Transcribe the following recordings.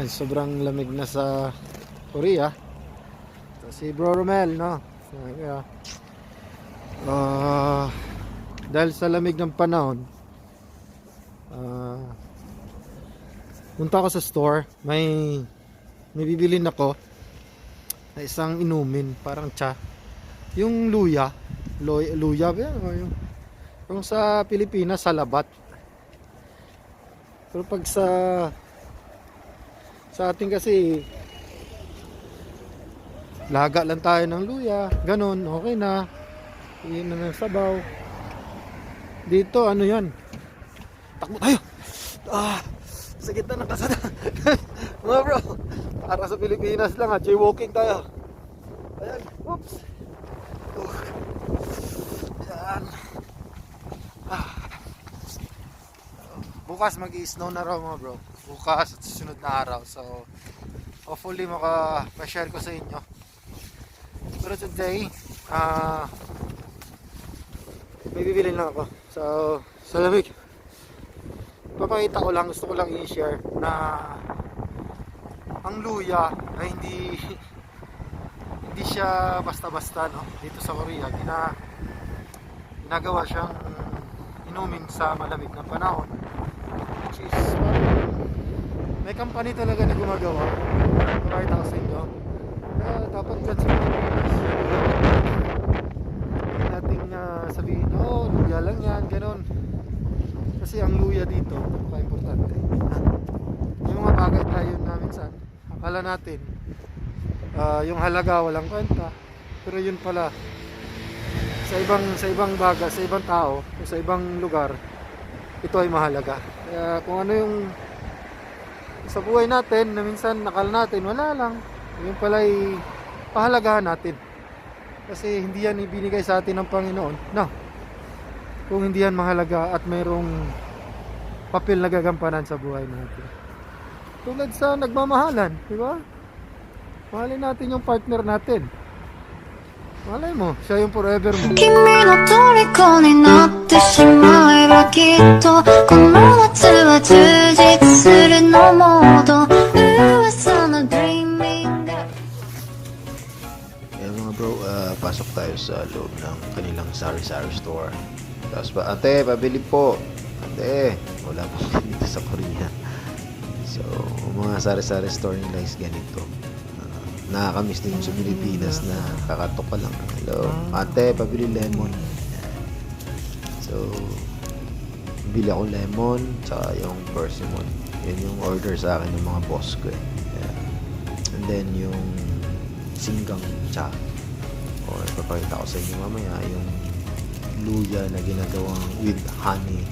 Ayan, sobrang lamig na sa Korea. Ito si Bro Romel, no? Kaya, ah, dahil sa lamig ng panahon, ah, punta ako sa store, may may bibilin ako na isang inumin, parang cha. Yung luya, loy, luya ba Yung, yung sa Pilipinas, sa labat. Pero pag sa sa atin kasi laga lang tayo ng luya, ganun, okay na. Iyan na ng sabaw. Dito, ano yan? Takbo tayo! Ah! Sa gitna ng kasada. Mga bro, para sa Pilipinas lang ha, jaywalking tayo. Ayan, oops. Ayan. Ah. Bukas mag-i-snow na raw mga bro. Bukas at susunod na araw. So, hopefully maka-share ko sa inyo. Pero today, ah, may bibili lang ako. So, sa lamig. Papakita ko lang, gusto ko lang i-share na ang luya ay hindi hindi siya basta-basta no dito sa Korea gina ginagawa siyang inumin sa malamig na panahon which is may company talaga na gumagawa. Ko sa inyo. Kaya dapat Pilipinas hindi natin ah, sabihin oh luya lang yan ganon. Kasi ang luya dito napaka-importante. Yung mga bagay tayo na minsan akala natin ah, yung halaga walang kwenta. Pero yun pala sa ibang sa ibang baga sa ibang tao sa ibang lugar ito ay mahalaga. Kaya kung ano yung sa buhay natin na minsan nakal natin wala lang yun pala ay pahalagahan natin kasi hindi yan ibinigay sa atin ng Panginoon no kung hindi yan mahalaga at mayroong papel na gagampanan sa buhay natin tulad sa nagmamahalan, di ba? Mahalin natin yung partner natin. Malay mo, siya yung forever mo. 君の虜になってしまえばきっとこの Sa loob ng kanilang sari-sari store. Tapos pa, ate, pabili po. Ate, wala pa dito sa Korea. So, mga sari-sari store nila is ganito. Ah, nakakamiss din sa Pilipinas na kakatok ka lang. Hello, ate, pabili lemon. So, bili ako lemon, tsaka yung persimmon. Yan yung order sa akin ng mga boss ko eh. Ayan. And then yung singgang cha. O ipapakita ko sa inyo mamaya yung luya na ginagawang with honey.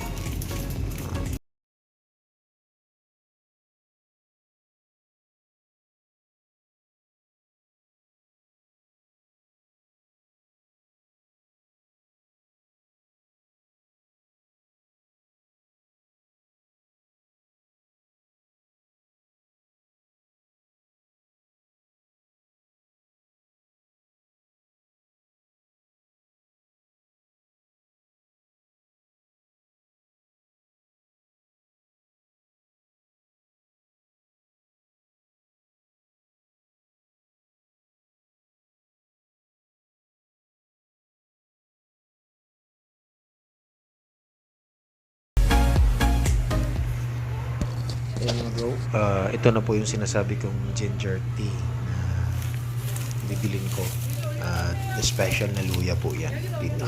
Ayan. Ah, ito na po yung sinasabi kong ginger tea na bibilin ko. At special na luya po yan dito.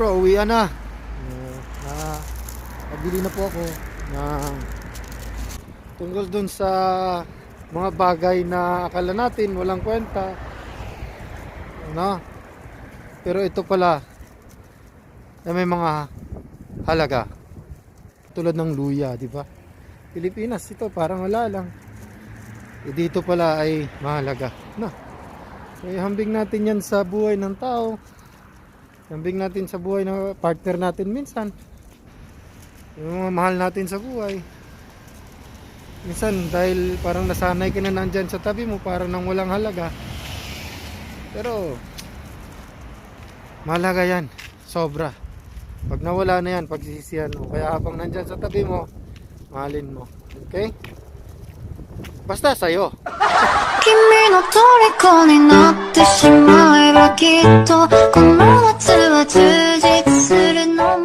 Bro, uwi na. Uh, na nabili na po ako na tungkol dun sa mga bagay na akala natin walang kwenta. Ano? Pero ito pala na may mga halaga. Tulad ng luya, di ba? Pilipinas ito parang wala lang. eh, dito pala ay mahalaga. No. Eh, hambing natin yan sa buhay ng tao. Hambing natin sa buhay ng partner natin minsan. Yung mga mahal natin sa buhay. Minsan dahil parang nasanay ka na nandyan sa tabi mo parang nang walang halaga. Pero mahalaga yan. Sobra. Pag nawala na yan, pagsisisihan mo. Kaya habang nandyan sa tabi mo, mahalin mo. Okay? Basta sa'yo. 君の虜になってしまえばきっとこの夏は充実するの